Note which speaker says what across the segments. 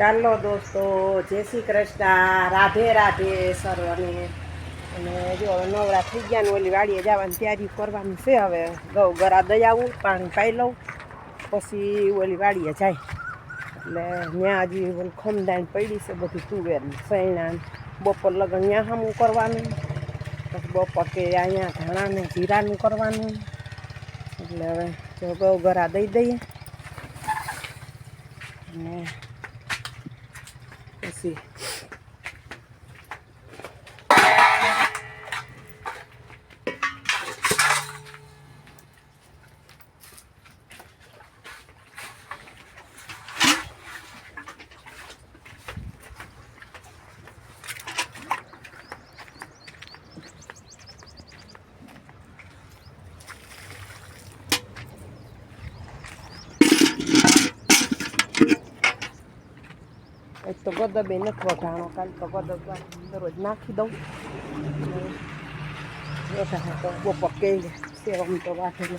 Speaker 1: ચાલો દોસ્તો, જય શ્રી કૃષ્ણ, રાધે રાધે સર્વને. અને જો હવે નવરા થઈ ગયા ને ઓલી વાડીએ જવાની તૈયારી કરવાની છે હવે. ઘઉં ગરા દઈ આવું પાણી પાઈ લઉં, પછી ઓલી વાડીએ જાય. એટલે ત્યાં હજી ઓલી ખમદાણ પડી છે બધી તુવેર સૈણા બપોર લગન ત્યાં સામું કરવાનું, પછી બપોર કે અહીંયા ધાણા ને જીરાનું કરવાનું. એટલે હવે જો ઘઉં ગરા દઈ દઈએ. અને પછી તો ગદબે નથી વઘાણો, કાલ તો ગદબ દરરોજ નાખી દઉં. તો બપોર કે સેવમ તો વાટેને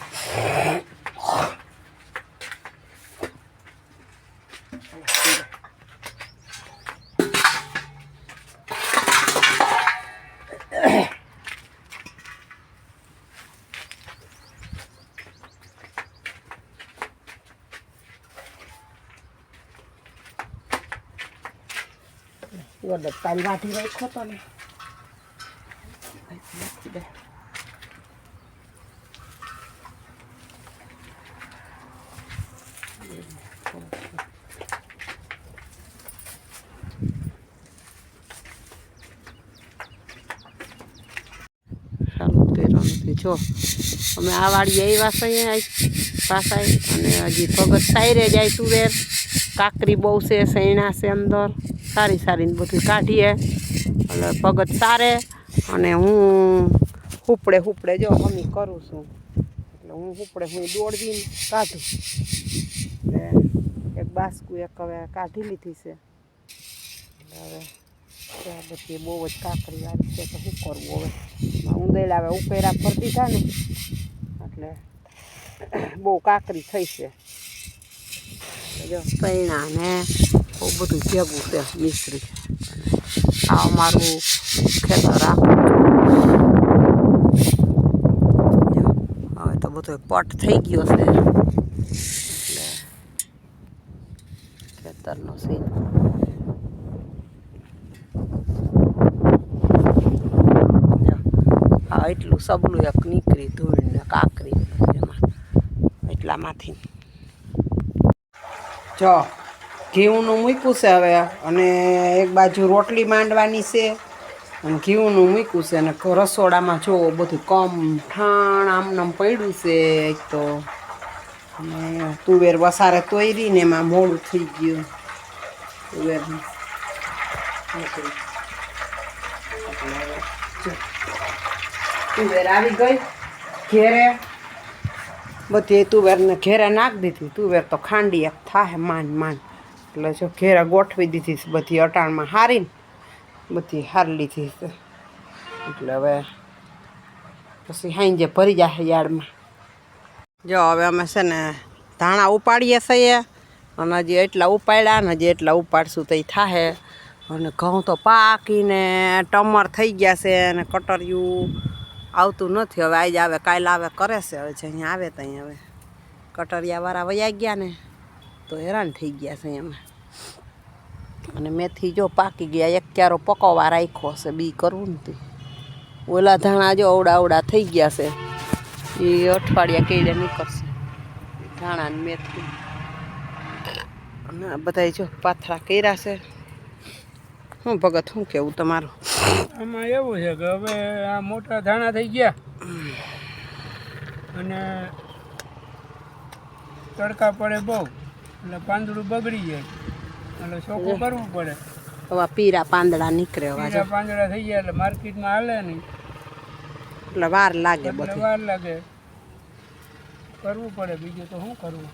Speaker 1: ગદબ કાલ વાટી રાખ્યો તો ને. જો, અમે આ વાડી આવ્યા છીએ આજ પાછા અને હજી ભગત સાયરે જાય તુવેર કાકરી બહુ છે સૈણા છે અંદર. સારી સારી ને બધું કાઢીએ એટલે પગત સારે અને હું હુપડે હુપડે જો મમ્મી કરું છું. એટલે હું હુપડે હું દોડવીને કાઢું. એટલે એક બાસ્કુ એક હવે કાઢી લીધી છે. હવે ત્યાં બધી બહુ જ કાકરી આવી છે તો શું કરવું હવે? ઉંદેડા હવે ઉપેરા ફરતી દીધા ને. એટલે બહુ કાકરી થઈ છે. પૈણા ને બહુ બધું ભેગું છે મિસ્ત્રી આ અમારું ખેતર હવે તો બધો પટ થઈ ગયો છે. એટલે ખેતરનો આ એટલું સબલું એક નીકળી ધૂળ ને કાકરી એટલામાંથી. જો ઘીવનું મૂક્યું છે હવે. અને એક બાજુ રોટલી માંડવાની છે. અને ઘીવનું મૂક્યું છે. અને રસોડામાં જો બધું કમ ઠાણ આમનામ પડ્યું છે એક તો. અને તુવેર વસારે તોયરી ને એમાં મોડું થઈ ગયું. તુવેર. તુવેર આવી ગઈ. ઘેરે બધી તુવેરને ઘેરે નાખી દીધી. તુવેર તો ખાંડી એક થાય માન માન. એટલે જો ઘેરે ગોઠવી દીધી બધી અટાણમાં હારીને, બધી હારી લીધી એટલે હવે પછી હાંજે ભરી જાય યાર્ડમાં જો હવે અમે છે ને ધાણા ઉપાડીએ છીએ અને હજી એટલા ઉપાડ્યા ને હજી એટલા ઉપાડશું તો એ થાહે. અને ઘઉં તો પાકીને ટમર થઈ ગયા છે અને કટરિયું આવતું નથી. હવે આજે આવે, કાલે આવે, કરે છે. હવે છે અહીંયા આવે તો અહીંયા હવે કટરિયાવાળા વયા ગયા ને, તો હેરાન થઈ ગયા છે એમ. અને મેથી જો પાકી ગયા, એક ક્યારો પકવવા રાખ્યો હશે બી કરવું નથી ઓલા ધાણા જો અવડા અવડા થઈ ગયા છે. એ અઠવાડિયા કેડે નીકળશે. ધાણા ને મેથી. અને બધા જો પાથરા કર્યા છે. શું ભગત શું કેવું તમારું?
Speaker 2: આમાં એવું છે કે હવે આ મોટા ધાણા થઈ ગયા. અને તડકા પડે બહુ એટલે પાંદડું બગડી જાય. એટલે ચોખ્ખું કરવું પડે.
Speaker 1: હવે પીરા પાંદડા નીકળે
Speaker 2: પીરા પાંદડા થઈ ગયા એટલે માર્કેટમાં હાલે નહીં.
Speaker 1: એટલે વાર લાગે બધું.
Speaker 2: વાર લાગે. કરવું પડે બીજું તો શું કરવું?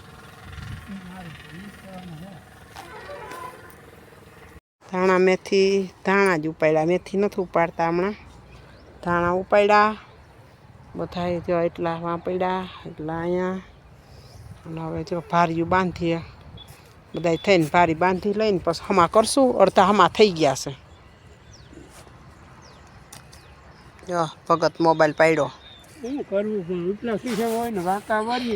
Speaker 1: ધાણા મેથી, ધાણા જ ઉપાડ્યા. મેથી નથી ઉપાડતા હમણાં. ધાણા ઉપાડ્યા. બધા જો એટલા વાપડ્યા એટલા અહીંયા અને હવે જો ભાર્યું બાંધીએ. બધાય થઈને ભારી બાંધી લઈને પછી હમા કરશું. અડધા હમા થઈ ગયા છે. જો ભગત મોબાઈલ પાડ્યો.
Speaker 2: શું કરવું પણ એટલા શીખે હોય ને વાર્તા મારીએ